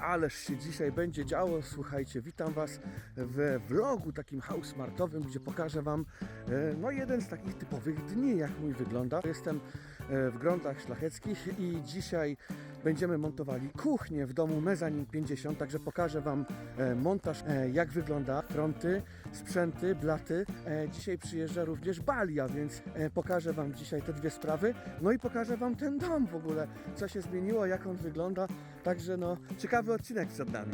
Ależ się dzisiaj będzie działo, słuchajcie, witam Was we vlogu takim housemartowym, gdzie pokażę Wam e, no jeden z takich typowych dni, jak mój wygląda. Jestem e, w Grądach Szlacheckich i dzisiaj będziemy montowali kuchnię w domu Mezanin 50, także pokażę Wam e, montaż, e, jak wygląda, fronty, sprzęty, blaty. E, Dzisiaj przyjeżdża również Balia, więc pokażę Wam dzisiaj te dwie sprawy, no i pokażę Wam ten dom w ogóle, co się zmieniło, jak on wygląda, także no ciekawy odcinek przed nami.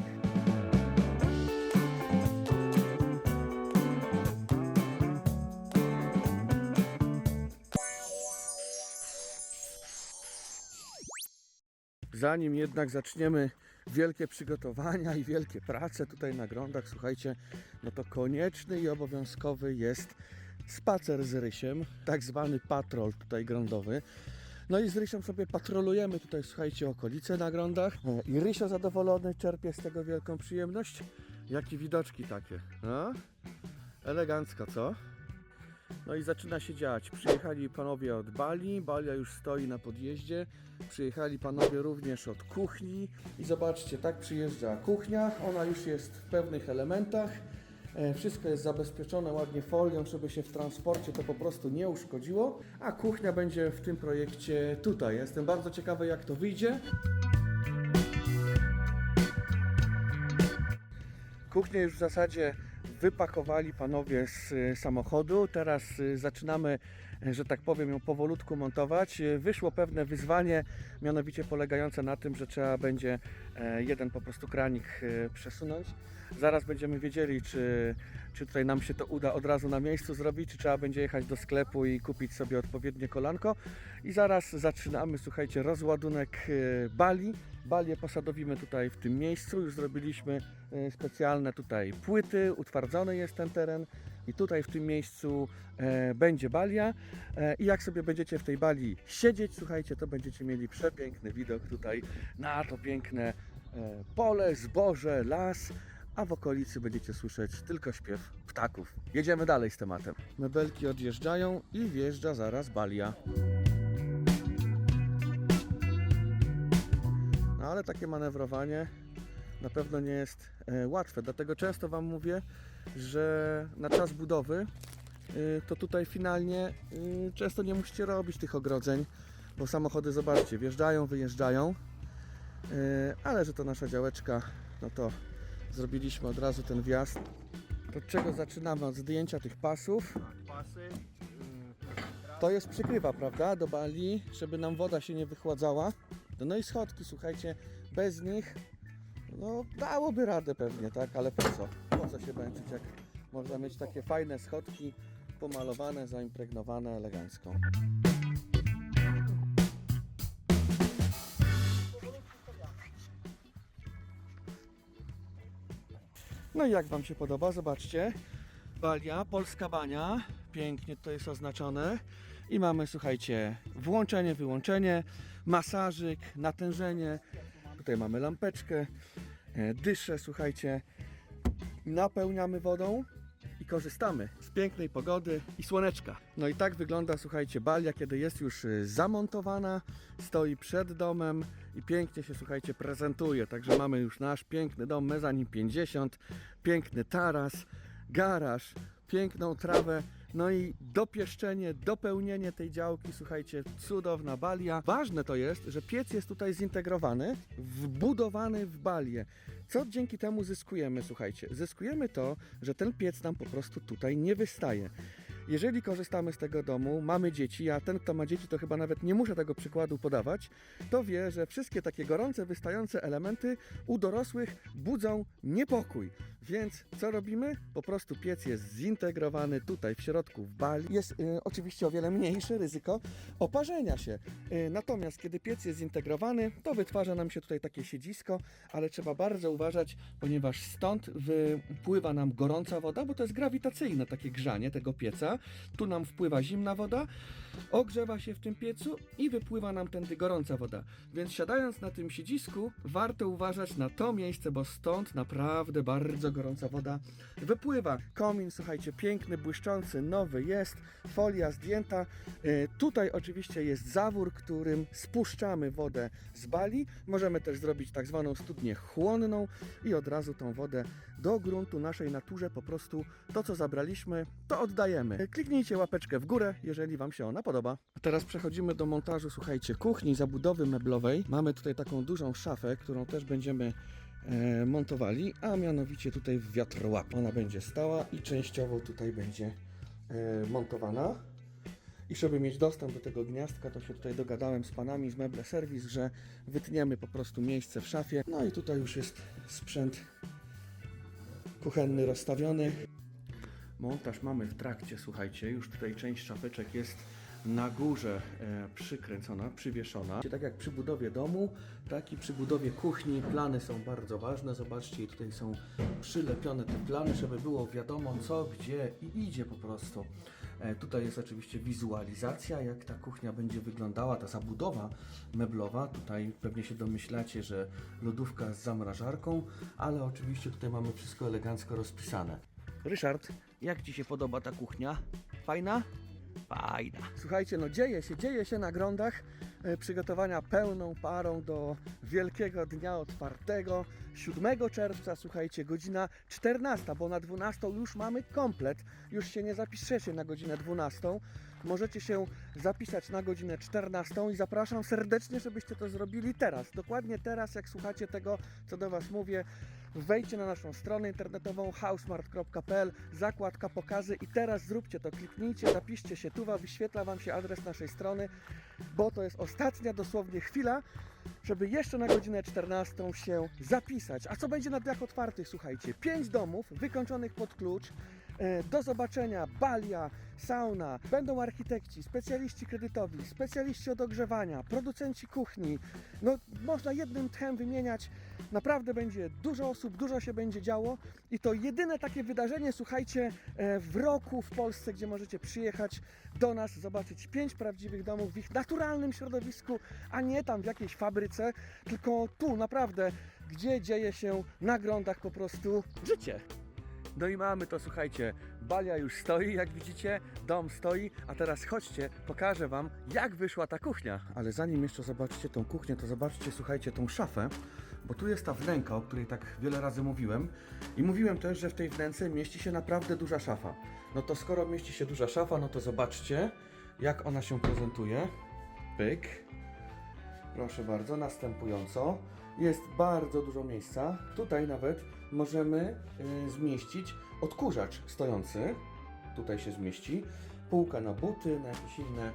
Zanim jednak zaczniemy wielkie przygotowania i wielkie prace tutaj na grądach, słuchajcie, no to konieczny i obowiązkowy jest spacer z Rysiem, tak zwany patrol tutaj grądowy. No i z Rysiem sobie patrolujemy tutaj, słuchajcie, okolice na grądach. E, I Rysio zadowolony czerpie z tego wielką przyjemność. Jak i widoczki takie. No, elegancko, co? No i zaczyna się dziać. Przyjechali panowie od Bali, Balia już stoi na podjeździe. Przyjechali panowie również od kuchni i zobaczcie, tak przyjeżdża kuchnia. Ona już jest w pewnych elementach. E, Wszystko jest zabezpieczone ładnie folią, żeby się w transporcie to po prostu nie uszkodziło. A kuchnia będzie w tym projekcie tutaj. Jestem bardzo ciekawy, jak to wyjdzie. Kuchnię już w zasadzie wypakowali panowie z y, samochodu. Teraz y, zaczynamy, y, że tak powiem, ją powolutku montować. Wyszło pewne wyzwanie, mianowicie polegające na tym, że trzeba będzie e, jeden po prostu kranik e, przesunąć. Zaraz będziemy wiedzieli, czy, czy tutaj nam się to uda od razu na miejscu zrobić, czy trzeba będzie jechać do sklepu i kupić sobie odpowiednie kolanko. I zaraz zaczynamy, słuchajcie, rozładunek e, bali. Balię posadowimy tutaj w tym miejscu. Już zrobiliśmy e, specjalne tutaj płyty, utwardzony jest ten teren. I tutaj w tym miejscu e, będzie balia. E, I jak sobie będziecie w tej bali siedzieć, słuchajcie, to będziecie mieli przepiękny widok tutaj na to piękne pole, zboże, las. A w okolicy będziecie słyszeć tylko śpiew ptaków. Jedziemy dalej z tematem. Mebelki odjeżdżają i wjeżdża zaraz balia. No ale takie manewrowanie na pewno nie jest e, łatwe. Dlatego często Wam mówię, że na czas budowy y, to tutaj finalnie y, często nie musicie robić tych ogrodzeń, bo samochody, zobaczcie, wjeżdżają, wyjeżdżają, ale że to nasza działeczka, no to zrobiliśmy od razu ten wjazd. Od czego zaczynamy? Od zdjęcia tych pasów. pasy. To jest przykrywa, prawda, do bali, żeby nam woda się nie wychładzała. No i schodki, słuchajcie, bez nich, no dałoby radę pewnie, tak, ale po co? Po co się męczyć, jak można mieć takie fajne schodki, pomalowane, zaimpregnowane elegancko. No i jak Wam się podoba? Zobaczcie. Balia, polska bania. Pięknie to jest oznaczone. I mamy, słuchajcie, włączenie, wyłączenie, masażyk, natężenie. Tutaj mamy lampeczkę, e, dyszę, słuchajcie. Napełniamy wodą i korzystamy z pięknej pogody i słoneczka. No i tak wygląda, słuchajcie, balia, kiedy jest już y, zamontowana, stoi przed domem i pięknie się, słuchajcie, prezentuje. Także mamy już nasz piękny dom, mezanin 50, piękny taras, garaż, piękną trawę. No i dopieszczenie, dopełnienie tej działki, słuchajcie, cudowna balia. Ważne to jest, że piec jest tutaj zintegrowany, wbudowany w balię. Co dzięki temu zyskujemy, słuchajcie? Zyskujemy to, że ten piec nam po prostu tutaj nie wystaje. Jeżeli korzystamy z tego domu, mamy dzieci, a ten, kto ma dzieci, to chyba nawet nie muszę tego przykładu podawać, to wie, że wszystkie takie gorące, wystające elementy u dorosłych budzą niepokój. Więc co robimy? Po prostu piec jest zintegrowany tutaj w środku w bali. Jest y, oczywiście o wiele mniejsze ryzyko oparzenia się. Y, natomiast kiedy piec jest zintegrowany, to wytwarza nam się tutaj takie siedzisko, ale trzeba bardzo uważać, ponieważ stąd wypływa nam gorąca woda, bo to jest grawitacyjne takie grzanie tego pieca tu nam wpływa zimna woda, ogrzewa się w tym piecu i wypływa nam tędy gorąca woda. Więc siadając na tym siedzisku, warto uważać na to miejsce, bo stąd naprawdę bardzo gorąca woda wypływa. Komin, słuchajcie, piękny, błyszczący, nowy jest, folia zdjęta. E, Tutaj oczywiście jest zawór, którym spuszczamy wodę z bali. Możemy też zrobić tak zwaną studnię chłonną i od razu tą wodę do gruntu naszej naturze po prostu to, co zabraliśmy, to oddajemy. Kliknijcie łapeczkę w górę, jeżeli Wam się ona podoba. A teraz przechodzimy do montażu, słuchajcie, kuchni, zabudowy meblowej. Mamy tutaj taką dużą szafę, którą też będziemy e, montowali, a mianowicie tutaj w wiatrołap. Ona będzie stała i częściowo tutaj będzie e, montowana. I żeby mieć dostęp do tego gniazdka, to się tutaj dogadałem z panami z Meble Service, że wytniemy po prostu miejsce w szafie. No i tutaj już jest sprzęt kuchenny rozstawiony. Montaż mamy w trakcie, słuchajcie, już tutaj część szafeczek jest na górze e, przykręcona, przywieszona. Tak jak przy budowie domu, tak i przy budowie kuchni plany są bardzo ważne. Zobaczcie, tutaj są przylepione te plany, żeby było wiadomo co, gdzie i idzie po prostu. E, tutaj jest oczywiście wizualizacja, jak ta kuchnia będzie wyglądała, ta zabudowa meblowa. Tutaj pewnie się domyślacie, że lodówka z zamrażarką, ale oczywiście tutaj mamy wszystko elegancko rozpisane. Ryszard, jak Ci się podoba ta kuchnia? Fajna? Fajna. Słuchajcie, no dzieje się, dzieje się na grądach. E, Przygotowania pełną parą do Wielkiego Dnia Otwartego. 7 czerwca, słuchajcie, godzina 14, bo na 12 już mamy komplet. Już się nie zapiszecie na godzinę 12. Możecie się zapisać na godzinę 14 i zapraszam serdecznie, żebyście to zrobili teraz. Dokładnie teraz, jak słuchacie tego, co do Was mówię, wejdźcie na naszą stronę internetową housemart.pl, zakładka pokazy i teraz zróbcie to, kliknijcie, zapiszcie się, tu wyświetla Wam się adres naszej strony, bo to jest ostatnia dosłownie chwila, żeby jeszcze na godzinę 14 się zapisać. A co będzie na dniach otwartych? Słuchajcie, 5 domów wykończonych pod klucz, Do zobaczenia, balia, sauna, będą architekci, specjaliści kredytowi, specjaliści od ogrzewania, producenci kuchni. No, można jednym tchem wymieniać. Naprawdę będzie dużo osób, dużo się będzie działo i to jedyne takie wydarzenie, słuchajcie, e, w roku w Polsce, gdzie możecie przyjechać do nas, zobaczyć pięć prawdziwych domów w ich naturalnym środowisku, a nie tam w jakiejś fabryce, tylko tu naprawdę, gdzie dzieje się na grądach po prostu życie. No i mamy to, słuchajcie, balia już stoi, jak widzicie, dom stoi, a teraz chodźcie, pokażę Wam, jak wyszła ta kuchnia. Ale zanim jeszcze zobaczycie tą kuchnię, to zobaczcie, słuchajcie, tą szafę, bo tu jest ta wnęka, o której tak wiele razy mówiłem i mówiłem też, że w tej wnęce mieści się naprawdę duża szafa. No to skoro mieści się duża szafa, no to zobaczcie, jak ona się prezentuje. Pyk. Proszę bardzo, następująco. Jest bardzo dużo miejsca. Tutaj nawet możemy y, zmieścić odkurzacz stojący. Tutaj się zmieści. Półka na buty, na jakieś inne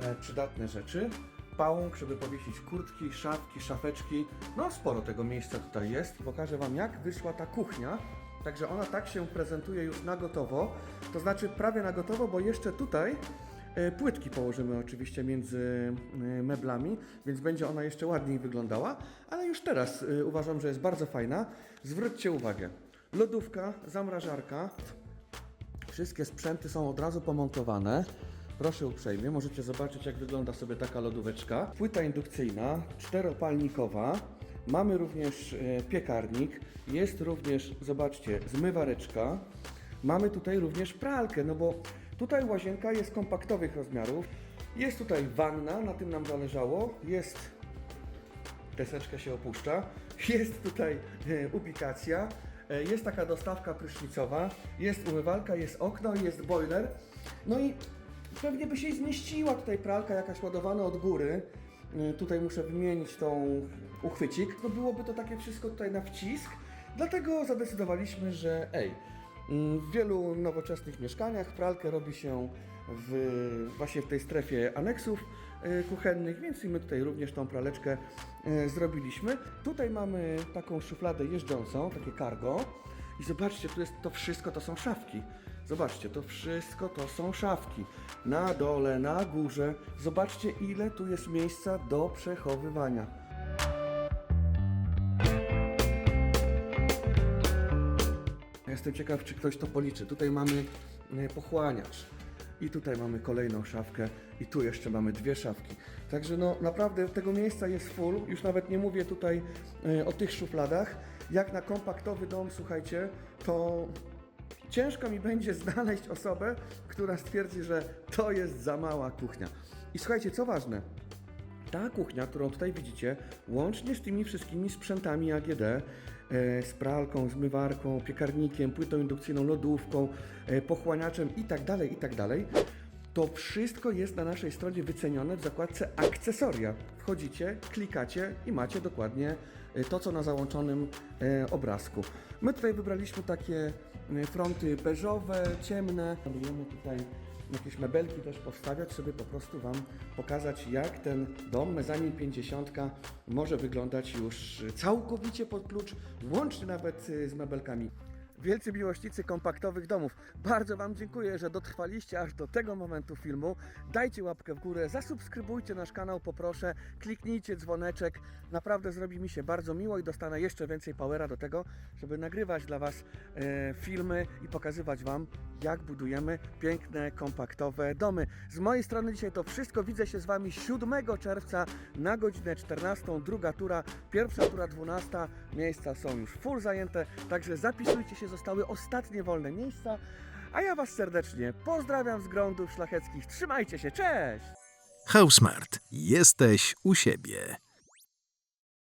e, przydatne rzeczy. Pałąk, żeby powiesić kurtki, szafki, szafeczki. No sporo tego miejsca tutaj jest. Pokażę Wam jak wyszła ta kuchnia. Także ona tak się prezentuje już na gotowo. To znaczy prawie na gotowo, bo jeszcze tutaj Płytki położymy oczywiście między e, meblami, więc będzie ona jeszcze ładniej wyglądała, ale już teraz e, uważam, że jest bardzo fajna. Zwróćcie uwagę, lodówka, zamrażarka, wszystkie sprzęty są od razu pomontowane. Proszę uprzejmie, możecie zobaczyć jak wygląda sobie taka lodóweczka. Płyta indukcyjna, czteropalnikowa. Mamy również e, piekarnik, jest również, zobaczcie, zmywareczka. Mamy tutaj również pralkę, no bo tutaj łazienka jest kompaktowych rozmiarów. Jest tutaj wanna, na tym nam zależało. Jest deseczka się opuszcza. Jest tutaj e, ubikacja. E, jest taka dostawka prysznicowa. Jest umywalka, jest okno, jest boiler. No i pewnie by się zmieściła tutaj pralka jakaś ładowana od góry. E, Tutaj muszę wymienić tą uchwycik. No byłoby to takie wszystko tutaj na wcisk. Dlatego zadecydowaliśmy, że ej, w wielu nowoczesnych mieszkaniach pralkę robi się w, właśnie w tej strefie aneksów e, kuchennych, więc i my tutaj również tą praleczkę e, zrobiliśmy. Tutaj mamy taką szufladę jeżdżącą, takie cargo. I zobaczcie, tu jest to wszystko, to są szafki. Zobaczcie, to wszystko to są szafki. Na dole, na górze. Zobaczcie, ile tu jest miejsca do przechowywania. Jestem ciekaw, czy ktoś to policzy. Tutaj mamy e, pochłaniacz. i tutaj mamy kolejną szafkę i tu jeszcze mamy dwie szafki. Także no naprawdę tego miejsca jest full, już nawet nie mówię tutaj e, o tych szufladach. Jak na kompaktowy dom, słuchajcie, to ciężko mi będzie znaleźć osobę, która stwierdzi, że to jest za mała kuchnia. I słuchajcie, co ważne, ta kuchnia, którą tutaj widzicie, łącznie z tymi wszystkimi sprzętami AGD, e, z pralką, zmywarką, piekarnikiem, płytą indukcyjną, lodówką, e, pochłaniaczem itd., itd., to wszystko jest na naszej stronie wycenione w zakładce akcesoria. Wchodzicie, klikacie i macie dokładnie e, to, co na załączonym obrazku. My tutaj wybraliśmy takie fronty beżowe, ciemne. Tutaj jakieś mebelki też powstawiać, żeby po prostu Wam pokazać, jak ten dom mezanin 50 może wyglądać już całkowicie pod klucz, łącznie nawet y, z mebelkami. Wielcy miłośnicy kompaktowych domów, bardzo Wam dziękuję, że dotrwaliście aż do tego momentu filmu. Dajcie łapkę w górę, zasubskrybujcie nasz kanał, poproszę, kliknijcie dzwoneczek. Naprawdę zrobi mi się bardzo miło i dostanę jeszcze więcej powera do tego, żeby nagrywać dla Was e, filmy i pokazywać Wam, jak budujemy piękne, kompaktowe domy. Z mojej strony dzisiaj to wszystko. Widzę się z Wami 7 czerwca na godzinę 14, druga tura, pierwsza tura 12. Miejsca są już full zajęte, także zapisujcie się, zostały ostatnie wolne miejsca. A ja Was serdecznie pozdrawiam z grądów szlacheckich. Trzymajcie się, cześć! Housemart. Jesteś u siebie.